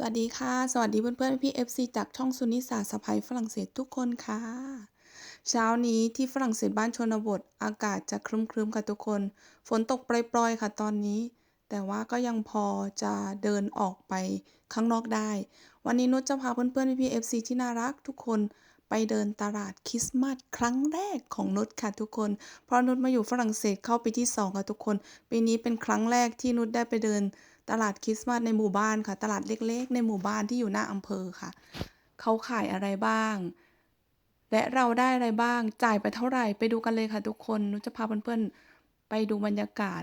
สวัสดีค่ะ สวัสดีเพื่อนๆพี่ FC จากช่องซุนิสาสะพายฝรั่งเศสทุกคนค่ะ เช้านี้ที่ฝรั่งเศสบ้านชนบท อากาศจะครึ้มค่ะทุกคน ฝนตกปล่อยๆค่ะตอนนี้ แต่ว่าก็ยังพอจะเดินออกไปข้างนอกได้ วันนี้นุชจะพาเพื่อนๆพี่ FC ที่น่ารักทุกคนไปเดินตลาดคริสต์มาสครั้งแรกของนุชค่ะทุกคน เพราะนุชมาอยู่ฝรั่งเศสเข้าปีที่สองค่ะทุกคน ปีนี้เป็นครั้งแรกที่นุชได้ไปเดิน ตลาดคริสต์มาสในหมู่บ้านค่ะ ตลาดเล็กๆ ในหมู่บ้านที่อยู่หน้าอำเภอค่ะ เขาขายอะไรบ้าง และเราได้อะไรบ้าง จ่ายไปเท่าไหร่ ไปดูกันเลยค่ะทุกคนนุชจะพาเพื่อนๆ ไปดูบรรยากาศ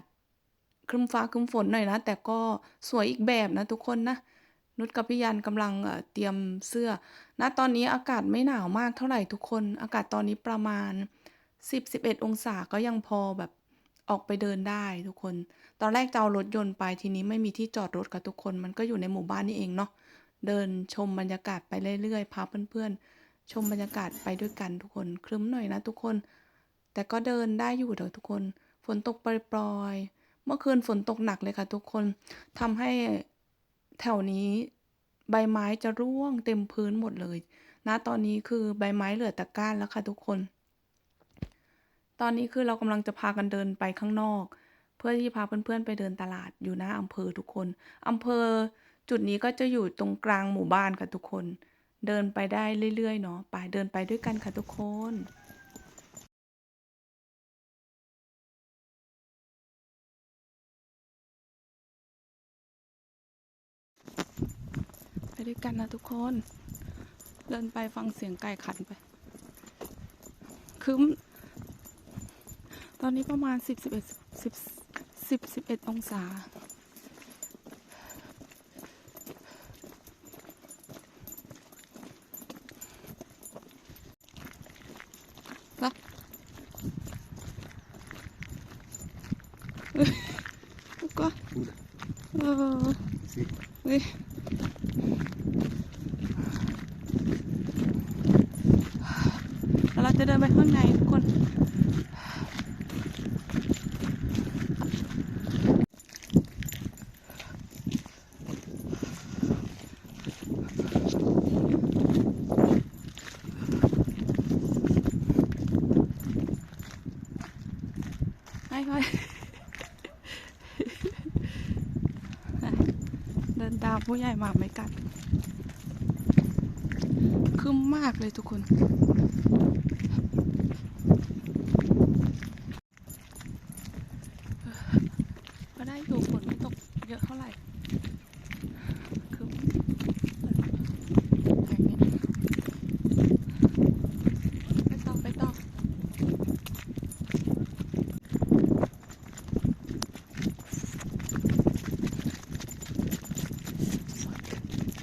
ครึ้มฟ้าครึ้มฝนหน่อยนะ แต่ก็สวยอีกแบบนะทุกคนนะนุชกับพี่ยันกำลังเอ่อเตรียมเสื้อ ณ ตอนนี้อากาศไม่หนาวมากเท่าไหร่ทุกคน อากาศตอนนี้ประมาณ 10-11 องศาก็ยังพอแบบ ออกไปเดินได้ทุกคน ตอนแรกจะเอารถยนต์ไปทีนี้ไม่มีที่จอดรถค่ะทุกคน มันก็อยู่ในหมู่บ้านนี่เองเนาะ เดินชมบรรยากาศไปเรื่อยๆ พาเพื่อนๆ ชมบรรยากาศไปด้วยกันทุกคน ครึ้มหน่อยนะทุกคน แต่ก็เดินได้อยู่เด้อทุกคน ฝนตกปล่อยๆ เมื่อคืนฝนตกหนักเลยค่ะทุกคนทำให้แถวนี้ใบไม้จะร่วงเต็มพื้นหมดเลยณตอนนี้คือใบไม้เหลือแต่ก้านแล้วค่ะทุกคน ตอนนี้คือเรากำลังจะพากันเดินไปข้างนอก เพื่อที่พาเพื่อนๆไปเดินตลาดอยู่หน้าอำเภอทุกคนอำเภอจุดนี้ก็จะอยู่ตรงกลางหมู่บ้านค่ะทุกคน เดินไปได้เรื่อยๆเนาะไปเดินไปด้วยกันค่ะทุกคนไปด้วยกันนะทุกคน เดินไปฟังเสียงไก่ขันไป คืม ตอนนี้ประมาณสิบสิบเอ็ดสิบสิบสิบเอ็ดองศา ก็ก็ Pura. เออ Sí. เฮ้ยแล้วเราจะเดินไปข้างในทุกคน ไปไปเดินตามผู้ใหญ่มาไม่กัดคึมมากเลยทุกคน ก็ได้อยู่ฝนไม่ตกเยอะเท่าไหร่คึมอย่างเงี้ยไปต่อไปต่อ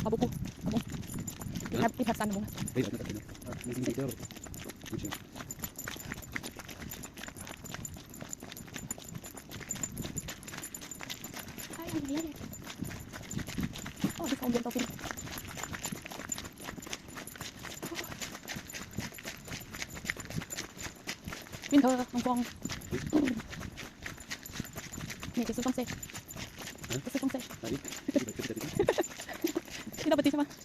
เอาบุกุเอาบุอีแฮปปี้แฮปซันบุก Ey, acá tiene. Ah, me tiene que quedar. Escucha. ใช่อั ที่เ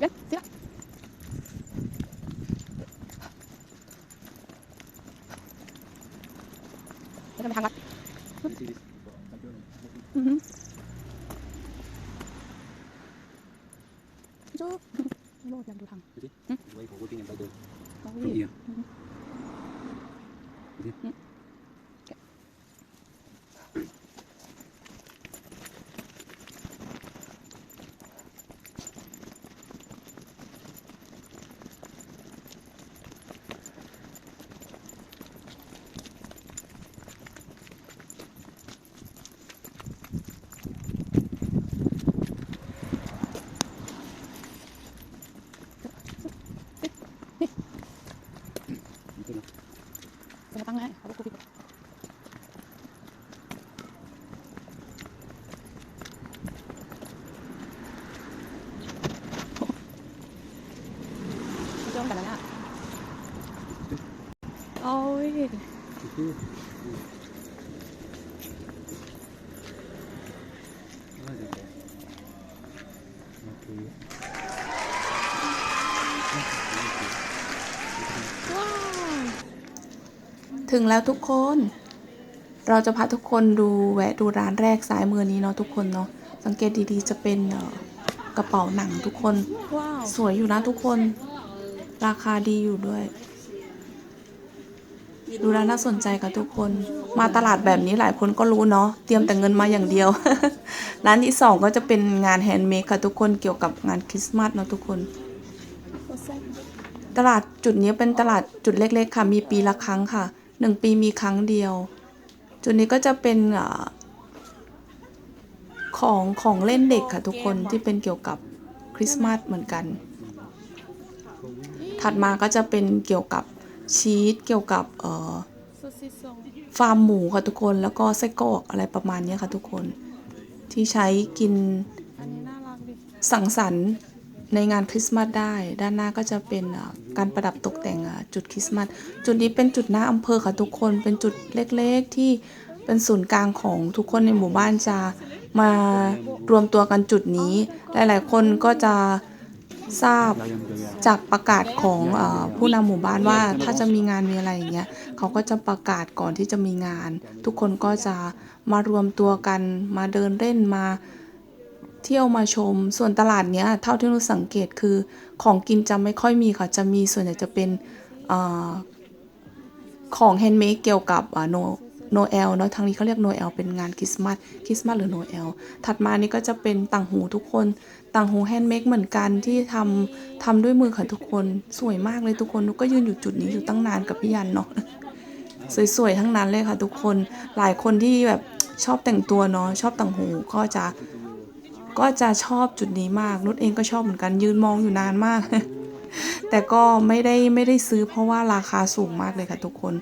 เว้นเสียเราจะไปทางลัด อือหือจุ๊บโลดยังดูทาง Guay, por último, en el balde. เรา Con วิ่ง día. Sí. เส้มกันแล้วเนี่ยโอ้ย Itu. Ada. Oke. ถึงแล้วทุกคน เราจะพาทุกคนดูแวะดูร้านแรกซ้ายมือนี้เนาะทุกคนเนาะ สังเกตดีๆจะเป็นเอ่อกระเป๋าหนังทุกคนว้าวสวยอยู่นะทุกคน ราคาดีอยู่ด้วย ดูแล้วน่าสนใจกับทุกคน มาตลาดแบบนี้หลายคนก็รู้เนาะ เตรียมแต่เงินมาอย่างเดียว ร้านที่สองก็จะเป็นงานแฮนด์เมดค่ะทุกคน เกี่ยวกับงานคริสต์มาสเนาะทุกคนตลาดจุดนี้เป็นตลาดจุดเล็ก ๆ ค่ะ มีปีละครั้งค่ะ หนึ่งปีมีครั้งเดียว จุดนี้ก็จะเป็นอาของของเล่นเด็กค่ะทุกคนที่เป็นเกี่ยวกับคริสต์มาสเหมือนกัน ถัดมาก็จะเป็นเกี่ยวกับชีสเกี่ยวกับเอ่อโซซิซงฟาร์มหมูค่ะทุกคนแล้วก็ไส้กรอกอะไรประมาณนี้ค่ะทุกคนที่ใช้กินอันนี้น่ารักดิสังสรรค์ ในงานคริสต์มาสได้ ด้านหน้าก็จะเป็นการประดับตกแต่งจุดคริสต์มาสจุดนี้เป็นจุดหน้าอำเภอค่ะทุกคนเป็นจุดเล็กๆที่เป็นศูนย์กลางของทุกคนในหมู่บ้านจะมารวมตัวกันจุดนี้ หลายๆ คนก็จะทราบจากประกาศของออผู้นำหมู่บ้านว่าถ้าจะมีงานมีอะไรอย่างเงี้ยเขาก็จะประกาศก่อนที่จะมีงาน ทุกคนก็จะมารวมตัวกันมาเดินเล่นมา เที่ยวมาชม ส่วนตลาดเนี้ยเท่าที่เราสังเกตคือของกินจะไม่ค่อยมีค่ะ จะมีส่วนใหญ่จะเป็นอของแฮนด์เมดเกี่ยวกับโนโนเอลเนาะทางนี้เขาเรียกโนเอลเป็นงานคริสต์มาสคริสต์มาสหรือโนเอลถัดมานี่ก็จะเป็นต่างหูทุกคน ต่างหูแฮนด์เมดเหมือนกันที่ทำทำด้วยมือค่ะทุกคนสวยมากเลยทุกคนนุกก็ยืนอยู่จุดนี้อยู่ตั้งนานกับพี่ยันเนาะสวยๆทั้งนั้นเลยค่ะทุกคนหลายคนที่แบบชอบแต่งตัวเนาะชอบต่างหูก็จะ ก็จะชอบจุดนี้มากนุชเองก็ชอบเหมือนกันยืนมองอยู่นานมาก แต่ก็ไม่ได้ไม่ได้ซื้อเพราะว่าราคาสูงมากเลยค่ะทุกคน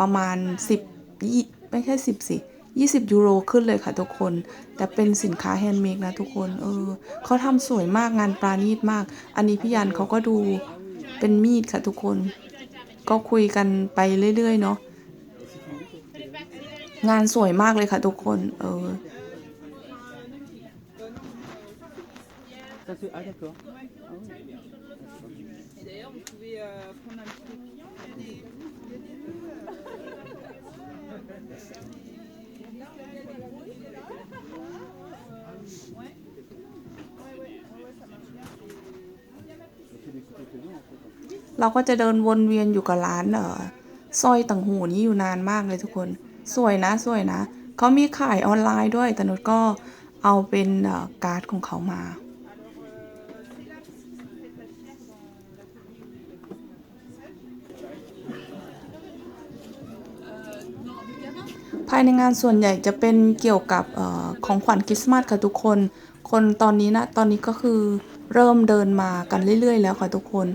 ประมาณ 10ยี่ไม่ใช่10สิ20 ยูโรขึ้นเลยค่ะทุกคน แต่เป็นสินค้าแฮนด์เมดนะทุกคน เออเขาทำสวยมากงานปราณีตมาก อันนี้พี่ยันเขาก็ดูเป็นมีดค่ะทุกคน ก็คุยกันไปเรื่อยๆเนาะ งานสวยมากเลยค่ะทุกคน เออ Ça, c'est- Ah, d'accord. Et d'ailleurs, vous pouvez euh, prendre un petit peu. de clients. Il y a des... Ouais. Ouais, ouais, ça marche bien. เราก็จะเดินวนเวียนอยู่กับร้านเออสร้อยต่างหูนี้อยู่นานมากเลยทุกคน สวยนะสวยนะ เขามีขายออนไลน์ด้วยแต่นุชก็เอาเป็นการ์ดของเขามา ภาย ในงานส่วนใหญ่จะเป็นเกี่ยวกับออของขวัญคริสต์มาสค่ะทุกคน คนตอนนี้นะตอนนี้ก็คือเริ่มเดินมากันเรื่อย ๆ แล้วค่ะทุกคน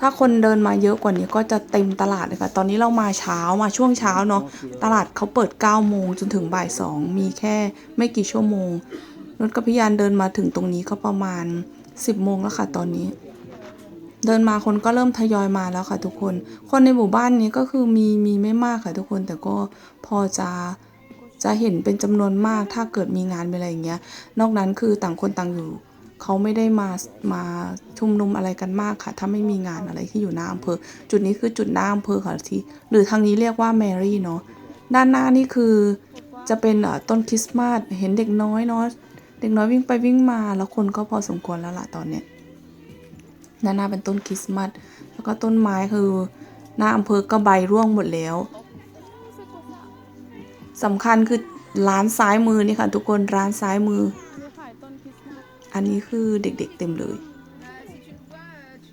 ถ้าคนเดินมาเยอะกว่านี้ก็จะเต็มตลาดเลยค่ะ ตอนนี้เรามาเช้ามาช่วงเช้าเนาะ ตลาดเขาเปิด9โมงจนถึงบ่าย2มีแค่ไม่กี่ชั่วโมงรถกับพิยานเดินมาถึงตรงนี้ก็ประมาณ 10โมงแล้วค่ะตอนนี้ เดินมาคนก็เริ่มทยอยมาแล้วค่ะทุกคน คนในหมู่บ้านนี้ก็คือมีมีไม่มากค่ะทุกคนแต่ก็พอจะจะเห็นเป็นจำนวนมากถ้าเกิดมีงานมีอะไรอย่างเงี้ย นอกนั้นคือต่างคนต่างอยู่เขาไม่ได้มามาชุมนุมอะไรกันมากค่ะ ถ้าไม่มีงานอะไรที่อยู่หน้าอำเภอ จุดนี้คือจุดหน้าอำเภอค่ะที่หรือทางนี้เรียกว่าแมรี่เนาะด้านหน้านี่คือจะเป็นต้นคริสต์มาสเห็นเด็กน้อยเนาะเด็กน้อยวิ่งไปวิ่งมาแล้วคนก็พอสมควรแล้วล่ะตอนเนี้ย ด้านหน้าเป็นต้นคริสต์มาสแล้วก็ต้นไม้คือหน้าอำเภอก็ใบร่วงหมดแล้วสำคัญคือร้านซ้ายมือนี่ค่ะทุกคนร้านซ้ายมือ อันนี้คือเด็กๆเต็มเลย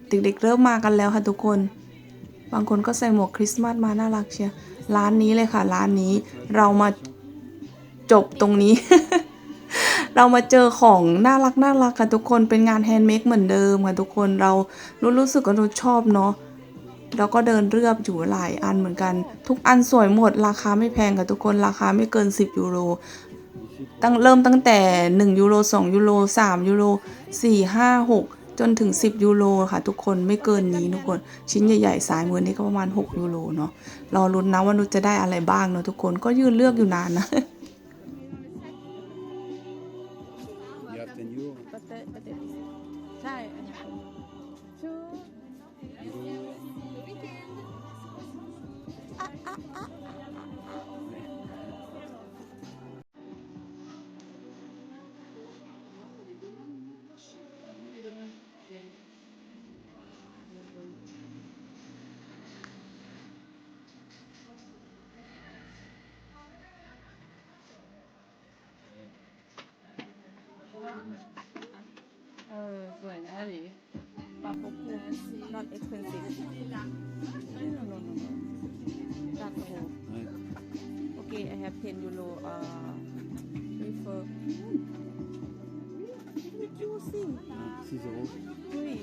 เด็กๆเริ่มมากันแล้วค่ะทุกคน บางคนก็ใส่หมวกคริสต์มาสมาน่ารักเชียร้านนี้เลยค่ะ ร้านนี้เรามาจบตรงนี้ เรามาเจอของน่ารักน่ารักค่ะทุกคนเป็นงานแฮนด์เมดเหมือนเดิมค่ะทุกคนเรารู้รู้สึกว่าเราชอบเนาะแล้วก็เดินเรือบอยู่หลายอันเหมือนกัน ทุกอันสวยหมดราคาไม่แพงค่ะทุกคนราคาไม่เกิน 10 ยูโรตั้งเริ่มตั้งแต่ 1 ยูโร 2 ยูโร 3 ยูโร 4 5 6 จนถึง 10 ยูโรค่ะ ทุกคนไม่เกินนี้ทุกคน ชิ้นใหญ่ๆสายมือนี่ก็ประมาณ 6 ยูโรเนาะรอลุ้นนะว่านุจะได้อะไรบ้างเนาะทุกคนก็ยืนเลือกอยู่นานนะ not expensive no no no no that's all Ouais. okay I have 10 euro uh prefer you see 6 euros. oui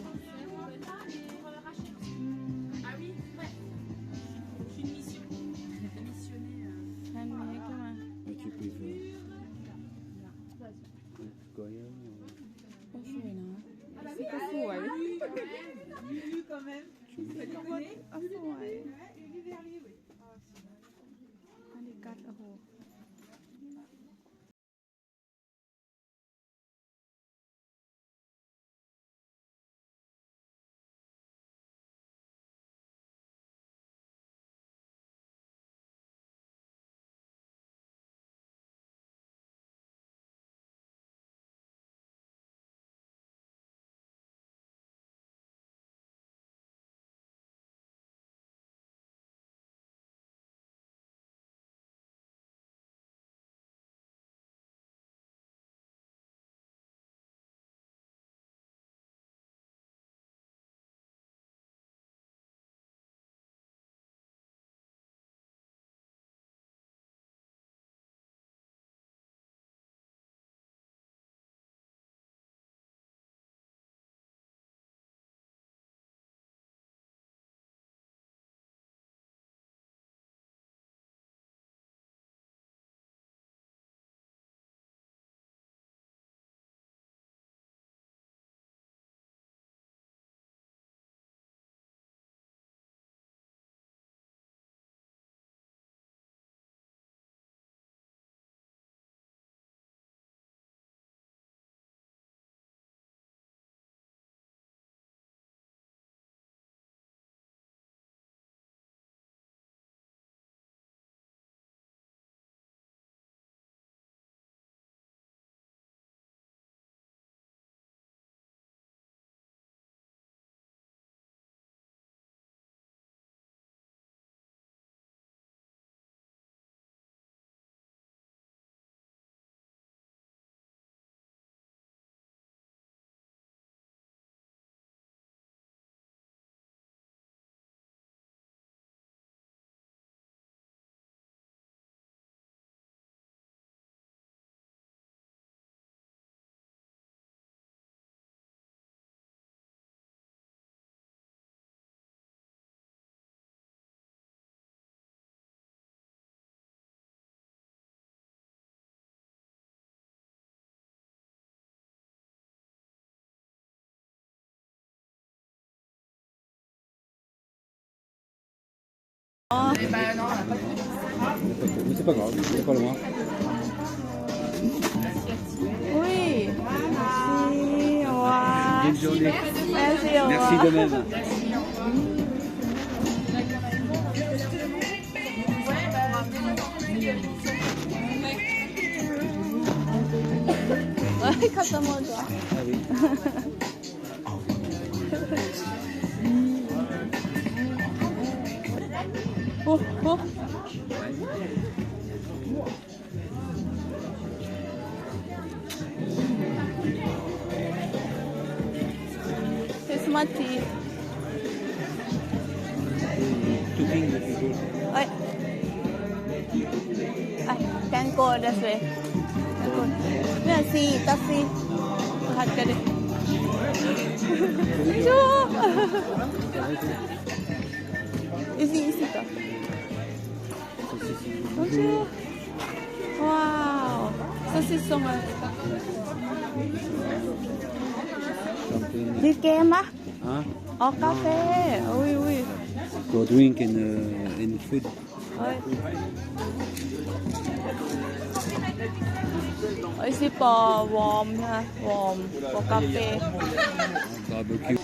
handmade ใช่ไหม Ouais, tu peux faire. Goya, euh, ก็สวยนะสีก็สวย ก็ว่า Mais c'est pas grave, c'est pas loin. อุ้ย merci ว้า Bonne journée. merci ว้า Merci de même. เฮ้ยคัสเตอร์จ้ะ Ah oui. Oh, oh. It's my tea. Oi. I can go this way. Go. Yeah, see, taxi. Hot get it. Easy, easy. Bonjour. Wow. Ça c'est son something. ดีเกมปะ Huh? อ๋อกาแฟอุ้ยอุ้ย Go drink in uh, in food. เฮ้ยเอ้ยซิปอวอร์มใช่ไหมวอร์มปอกาแฟ Barbecue.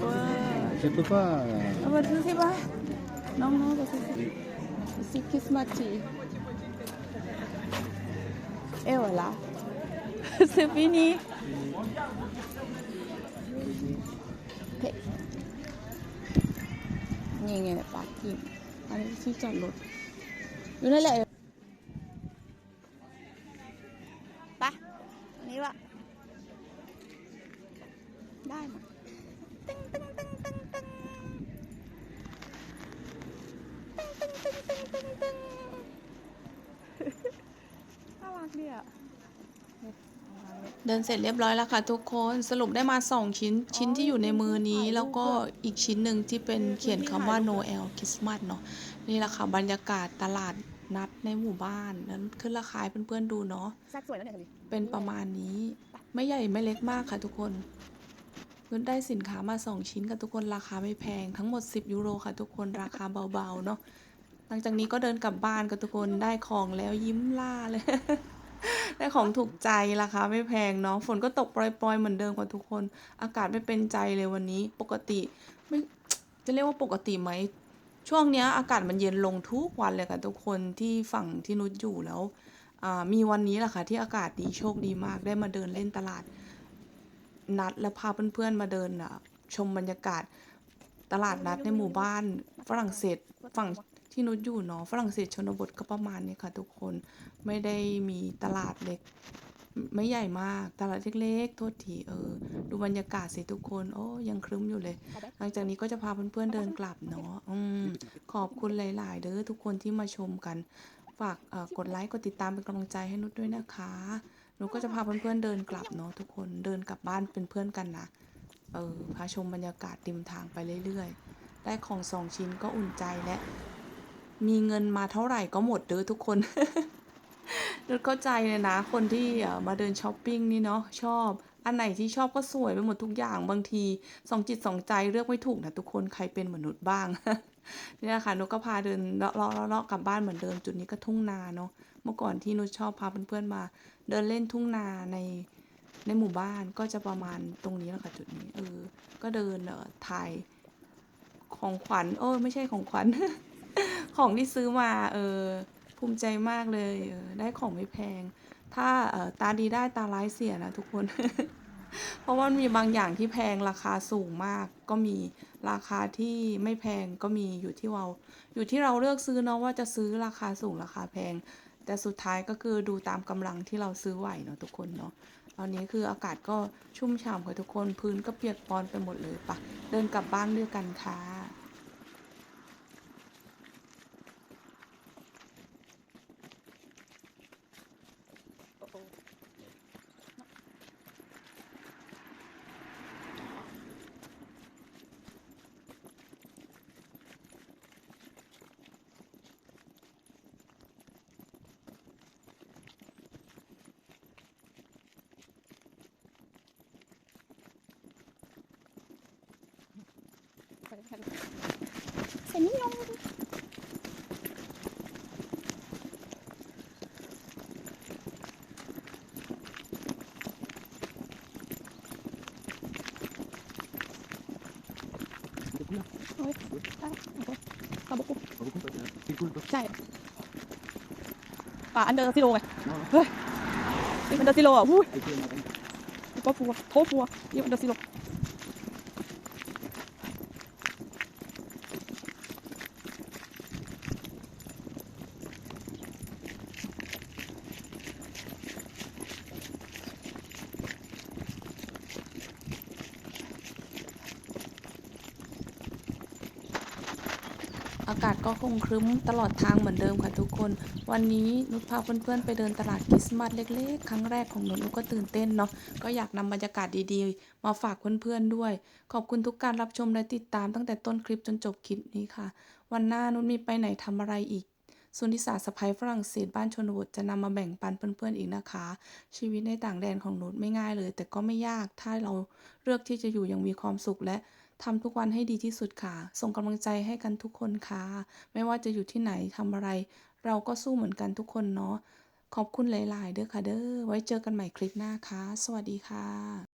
เออ Je peux pas. เอามาซื้อสิปะ น้องๆไปซื้อสิซิคริสต์มาสทีเอ้ว ตึ้งตึ้งน่ารักดีอะเดินเสร็จเรียบร้อยแล้วค่ะทุกคนสรุปได้มา 2 ชิ้นชิ้นที่อยู่ในมือนี้ แล้วก็อีกชิ้นหนึ่งที่เป็นเขียนคำว่า Noel Christmas เนาะนี่แหละค่ะบรรยากาศตลาดนัดในหมู่บ้านนั้นขึ้นราคาเพื่อนๆดูเนาะสวยแล้วเนี่ยเป็นประมาณนี้ไม่ใหญ่ไม่เล็กมากค่ะทุกคนนุชได้สินค้ามา 2 ชิ้นค่ะทุกคนราคาไม่แพงทั้งหมด 10 ยูโรค่ะทุกคนราคาเบาๆเนาะ ลังจากนี้ก็เดินกลับบ้านค่ะทุกคนได้ของแล้วยิ้มล่าเลย ได้ของถูกใจราคาไม่แพงเนาะฝนก็ตกปล่อยๆเหมือนเดิมค่ะทุกคน อากาศไม่เป็นใจเลยวันนี้ ปกติไม่จะเรียกว่าปกติไหมช่วงเนี้ยอากาศมันเย็นลงทุกวันเลยค่ะทุกคนที่ฝั่งที่นุชอยู่แล้วมีวันนี้แหละค่ะที่อากาศดีโชคดีมากได้มาเดินเล่นตลาด นัดและพาเพื่อนๆมาเดินชมบรรยากาศตลาดนัดในหมู่บ้านฝรั่งเศสฝั่ง ที่นุชอยู่เนาะฝรั่งเศสชนบทก็ประมาณนี้ค่ะทุกคนไม่ได้มีตลาดเล็ก ไม่ใหญ่มากตลาดเล็กๆโทษทีเออ ดูบรรยากาศสิทุกคนโอ้ยังครึ้มอยู่เลย หลังจากนี้ก็จะพาเพื่อนๆเดินกลับเนาะอืมขอบคุณหลาย ๆ เด้อทุกคนที่มาชมกัน ฝากเอ่อกดไลค์กดติดตามเป็นกำลังใจให้นุชด้วยนะคะนุชก็จะพาเพื่อนๆเดินกลับเนาะทุกคนเดินกลับบ้านเป็นเพื่อนกันนะเออพาชมบรรยากาศริมทางไปเรื่อยๆ ได้ของสองชิ้นก็อุ่นใจและ มีเงินมาเท่าไหร่ก็หมดเด้อทุกคนนุชเข้าใจเลยนะคนที่มาเดินช้อปปิ้งนี่เนาะชอบ อันไหนที่ชอบก็สวยไปหมดทุกอย่างบางทีสองจิตสองใจเลือกไม่ถูกนะทุกคนใครเป็นมือนนุชบ้างนี่แหละค่ะนุชก็พาเดินเลาะเลาะเลาะกลับบ้านเหมือนเดิมจุดนี้ก็ทุ่งนาเนาะเมื่อก่อนที่นุชชอบพาเพื่อนๆมา เดินเล่นทุ่งนาในในหมู่บ้านก็จะประมาณตรงนี้แหละค่ะจุดนี้เออก็เดินเออถ่ายของขวัญโอ้ไม่ใช่ของขวัญ ของที่ซื้อมาเออภูมิใจมากเลยเออได้ของไม่แพง ถ้าเออตาดีได้ตาร้ายเสียนะทุกคน เพราะว่ามีบางอย่างที่แพงราคาสูงมาก ก็มีราคาที่ไม่แพงก็มีอยู่ที่เราอยู่ที่เราเลือกซื้อเนาะว่าจะซื้อราคาสูงราคาแพง แต่สุดท้ายก็คือดูตามกำลังที่เราซื้อไหวเนาะทุกคนเนาะตอนนี้คืออากาศก็ชุ่มฉ่ำค่ะทุกคนพื้นก็เปียกปอนไปหมดเลยปะเดินกลับบ้านด้วยกันค่ะ ใส่นิยม โอ้ยได้โอเคกระบอกใช่ป่าอันเดอร์ซิโลไงเฮ้ยอันเดอร์ซิโลอะพูดก็ฟัวโทฟัวอีอันเดอร์ซิโล คงครึ้มตลอดทางเหมือนเดิมค่ะทุกคน วันนี้นุชพาเพื่อนๆไปเดินตลาดคริสต์มาสเล็กๆ ครั้งแรกของนุชนุชก็ตื่นเต้นเนาะก็อยากนำบรรยากาศดีๆ มาฝากเพื่อนๆด้วย ขอบคุณทุกการรับชมและติดตามตั้งแต่ต้นคลิปจนจบคลิปนี้ค่ะ วันหน้านุชมีไปไหนทำอะไรอีกสุนิสาสะพ้ยฝรั่งเศสบ้านชนบทจะนำมาแบ่งปันเพื่อนๆอีกนะคะ ชีวิตในต่างแดนของนุชไม่ง่ายเลย แต่ก็ไม่ยากถ้าเราเลือกที่จะอยู่อย่างมีความสุขและ ทำทุกวันให้ดีที่สุดค่ะ ส่งกำลังใจให้กันทุกคนค่ะ ไม่ว่าจะอยู่ที่ไหนทำอะไร เราก็สู้เหมือนกันทุกคนเนาะ ขอบคุณหลาย ๆ เด้อค่ะเด้อ ไว้เจอกันใหม่คลิปหน้าค่ะ สวัสดีค่ะ